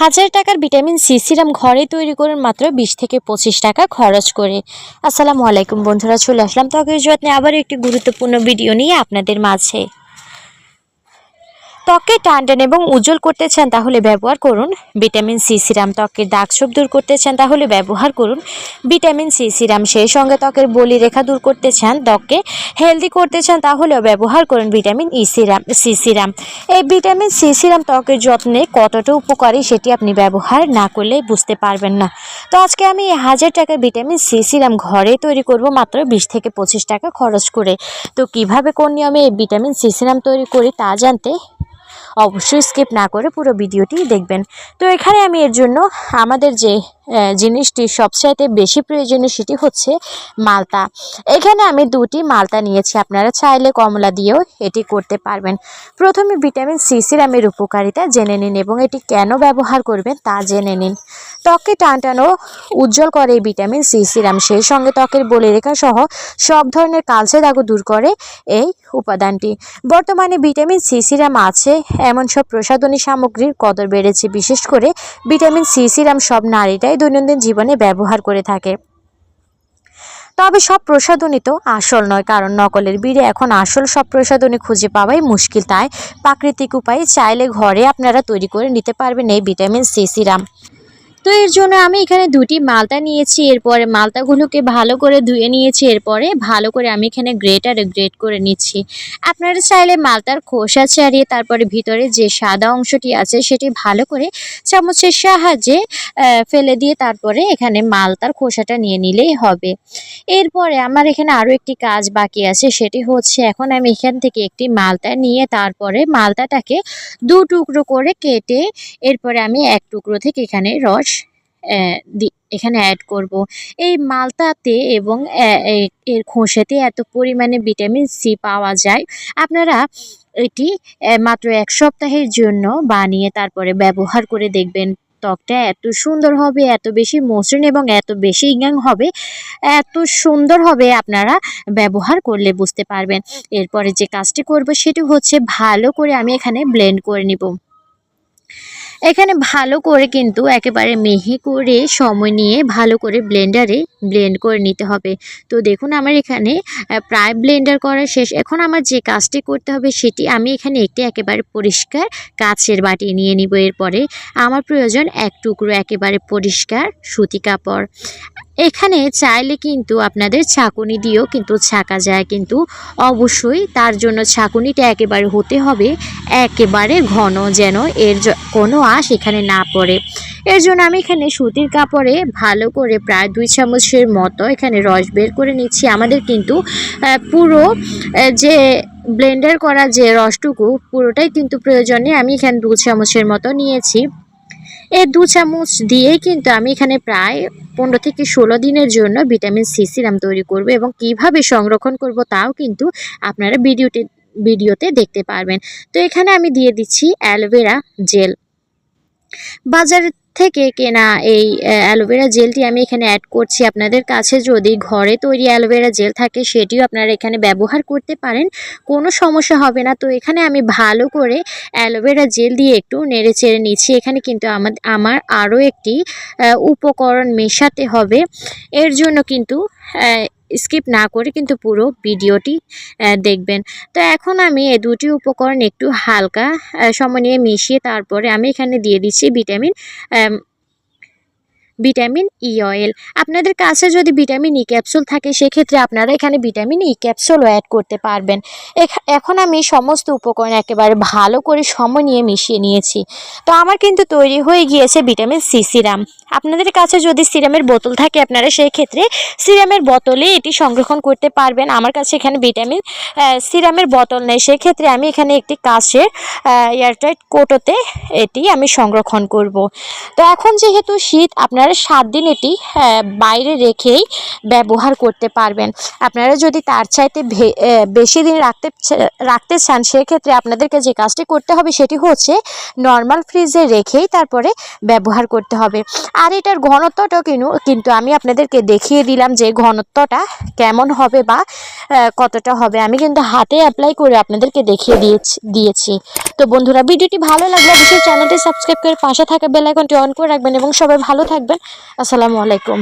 হাজার টাকার vitamin C serum ঘরে তৈরি করুন মাত্র বিশ থেকে পঁচিশ টাকা খরচ করে। আসসালামু আলাইকুম বন্ধুরা, চলে আসলাম ত্বকের যত্নে আবার একটি গুরুত্বপূর্ণ ভিডিও নিয়ে আপনাদের মাঝে। ত্বকে টান টান এবং উজ্জ্বল করতে চান, তাহলে ব্যবহার করুন ভিটামিন সি সিরাম। ত্বকের দাগ ছোপ দূর করতে চান, তাহলে ব্যবহার করুন ভিটামিন সি সিরাম। সেই সঙ্গে ত্বকের বলি রেখা দূর করতে চান, ত্বককে হেলদি করতে চান, তাহলেও ব্যবহার করুন vitamin E serum, C serum. এই ভিটামিন সি সিরাম ত্বকের যত্নে কতটা উপকারী সেটি আপনি ব্যবহার না করলে বুঝতে পারবেন না। তো আজকে আমি হাজার টাকা ভিটামিন সি সিরাম ঘরে তৈরি করব মাত্র বিশ থেকে পঁচিশ টাকা খরচ করে। তো কীভাবে কোন নিয়মে এই ভিটামিন সি সিরাম তৈরি করি তা জানতে অবশ্যই স্কিপ না করে পুরো ভিডিওটি দেখবেন। তো এখানে আমি এর জন্য আমাদের যে জিনিসটি সবচাইতে বেশি প্রয়োজনীয় সেটি হচ্ছে মালতা। এখানে আমি দুটি মালতা নিয়েছি, আপনারা চাইলে কমলা দিয়েও এটি করতে পারবেন। প্রথমে ভিটামিন সি সিরামের উপকারিতা জেনে নিন এবং এটি কেন ব্যবহার করবেন তা জেনে নিন। ত্বককে টানটানো উজ্জ্বল করে এই ভিটামিন সি সিরাম, সেই সঙ্গে ত্বকের বলিরেখা সহ সব ধরনের কালচে দাগও দূর করে এই উপাদানটি। বর্তমানে ভিটামিন সি সিরাম আছে, এমন সব প্রসাধনী সামগ্রীর কদর বেড়েছে। বিশেষ করে ভিটামিন সি সিরাম সব নারীরাই দৈনন্দিন জীবনে ব্যবহার করে থাকে। তবে সব প্রসাধনী তো আসল নয়, কারণ নকলের বিড়ে এখন আসল সব প্রসাধনী খুঁজে পাওয়াই মুশকিল। তাই প্রাকৃতিক উপায়ে চাইলে ঘরে আপনারা তৈরি করে নিতে পারবেন এই ভিটামিন সি সিরাম। তো এর জন্য আমি এখানে দুটি মালতা নিয়েছি। এরপরে মালতাগুলোকে ভালো করে ধুয়ে নিয়েছি। এরপরে ভালো করে আমি এখানে গ্রেটারে গ্রেট করে নিচ্ছি। আপনারা চাইলে মালতার খোসা ছাড়িয়ে তারপরে ভিতরে যে সাদা অংশটি আছে সেটি ভালো করে চামচের সাহায্যে ফেলে দিয়ে তারপরে এখানে মালতার খোসাটা নিয়ে নিলেই হবে। এরপরে আমার এখানে আরও একটি কাজ বাকি আছে, সেটি হচ্ছে এখন আমি এখান থেকে একটি মালতা নিয়ে তারপরে মালতাটাকে দু টুকরো করে কেটে, এরপরে আমি এক টুকরো থেকে এখানে রস এখানে অ্যাড করব। এই মালতাতে এবং এর খোসাতে এত পরিমাণে ভিটামিন সি পাওয়া যায়। আপনারা এটি মাত্র এক সপ্তাহের জন্য বানিয়ে তারপরে ব্যবহার করে দেখবেন। ত্বকটা এত সুন্দর হবে, এত বেশি মসৃণ এবং এত বেশি ইয়াং হবে, এত সুন্দর হবে আপনারা ব্যবহার করলে বুঝতে পারবেন। এরপরে যে কাজটি করব সেটি হচ্ছে ভালো করে আমি এখানে ব্লেন্ড করে নিব। এখানে ভালো করে কিন্তু একেবারে মেহে করে সময় নিয়ে ভালো করে ব্লেন্ডারে ব্লেন্ড করে নিতে হবে। তো দেখুন আমার এখানে প্রায় ব্লেন্ডার করা শেষ। এখন আমার যে কাজটি করতে হবে সেটি আমি এখানে একটি একেবারে পরিষ্কার কাছের বাটি নিয়ে নিব। এরপরে আমার প্রয়োজন এক টুকরো একেবারে পরিষ্কার সুতি কাপড়। এখানে চাইলে কিন্তু আপনাদের ছাকুনি দিয়েও কিন্তু ছাকা যায় কিন্তু অবশ্যই তার জন্য ছাকুনিটা একেবারে হতে হবে, একেবারে ঘন যেন এর কোনো আঁশ এখানে না পড়ে। এর জন্য আমি এখানে সুতির কাপড়ে ভালো করে প্রায় দুই চামচের মতো এখানে রস বের করে নিচ্ছি। আমাদের কিন্তু পুরো যে ব্লেন্ডার করা যে রসটুকু পুরোটাই কিন্তু প্রয়োজনে আমি এখানে দু চামচের মতো নিয়েছি। এই দু চামচ দিয়ে কিন্তু আমি এখানে প্রায় পনেরো থেকে ষোলো দিনের জন্য ভিটামিন সি সিরাম তৈরি করব এবং কীভাবে সংরক্ষণ করব তাও কিন্তু আপনারা ভিডিওটি ভিডিওতে দেখতে পারবেন। তো এখানে আমি দিয়ে দিচ্ছি অ্যালোভেরা জেল। বাজার থেকে কেনা এই অ্যালোভেরা জেলটি আমি এখানে অ্যাড করছি আপনাদের কাছে। যদি ঘরে তৈরি অ্যালোভেরা জেল থাকে, সেটিও আপনারা এখানে ব্যবহার করতে পারেন। কোনো সমস্যা হবে না। তো এখানে আমি ভালো করে অ্যালোভেরা জেল দিয়ে একটু নেড়ে চেড়ে নিচ্ছি। এখানে কিন্তু আমার আমার আরও একটি উপকরণ মেশাতে হবে। এর জন্য কিন্তু স্কিপ না করে কিন্তু পুরো ভিডিওটি দেখবেন। তো এখন আমি এই দুটি উপকরণ একটু হালকা সময় নিয়ে মিশিয়ে তারপরে আমি এখানে দিয়ে দিচ্ছি ভিটামিন ভিটামিন ই অয়েল আপনাদের কাছে যদি ভিটামিন ই ক্যাপসুল থাকে, সেক্ষেত্রে আপনারা এখানে ভিটামিন ই ক্যাপসুলও অ্যাড করতে পারবেন। এখ- এখন আমি সমস্ত উপকরণ একেবারে ভালো করে সময় নিয়ে মিশিয়ে নিয়েছি। তো আমার কিন্তু তৈরি হয়ে গিয়েছে ভিটামিন সি সিরাম আপনাদের কাছে যদি সিরামের বোতল থাকে, আপনারা সেই ক্ষেত্রে সিরামের বোতলে এটি সংরক্ষণ করতে পারবেন। আমার কাছে এখানে ভিটামিন সিরামের বোতল নেই। সেক্ষেত্রে আমি এখানে একটি কাঁচের এয়ারটাইট কোটোতে এটি আমি সংরক্ষণ করব। তো এখন যেহেতু শীত, আপনারা আপনারা সাত দিন এটি আহ, বাইরে রেখেই ব্যবহার করতে পারবেন। আপনারা যদি তার চাইতে বেশি দিন রাখতে রাখতে চান সেক্ষেত্রে আপনাদেরকে যে কাজটি করতে হবে সেটি হচ্ছে নর্মাল ফ্রিজে রেখেই তারপরে ব্যবহার করতে হবে। আর এটার ঘনত্বটাও কিন্তু কিন্তু আমি আপনাদেরকে দেখিয়ে দিলাম যে ঘনত্বটা কেমন হবে বা কতটা হবে। আমি কিন্তু হাতে অ্যাপ্লাই করে আপনাদেরকে দেখিয়ে দিয়েছি দিয়েছি। তো বন্ধুরা ভিডিওটি ভালো লাগলে অবশ্যই চ্যানেলটি সাবস্ক্রাইব করে পাশে থাকা বেল আইকনটি অন করে রাখবেন এবং সবাই ভালো থাকবেন। আসসালামু আলাইকুম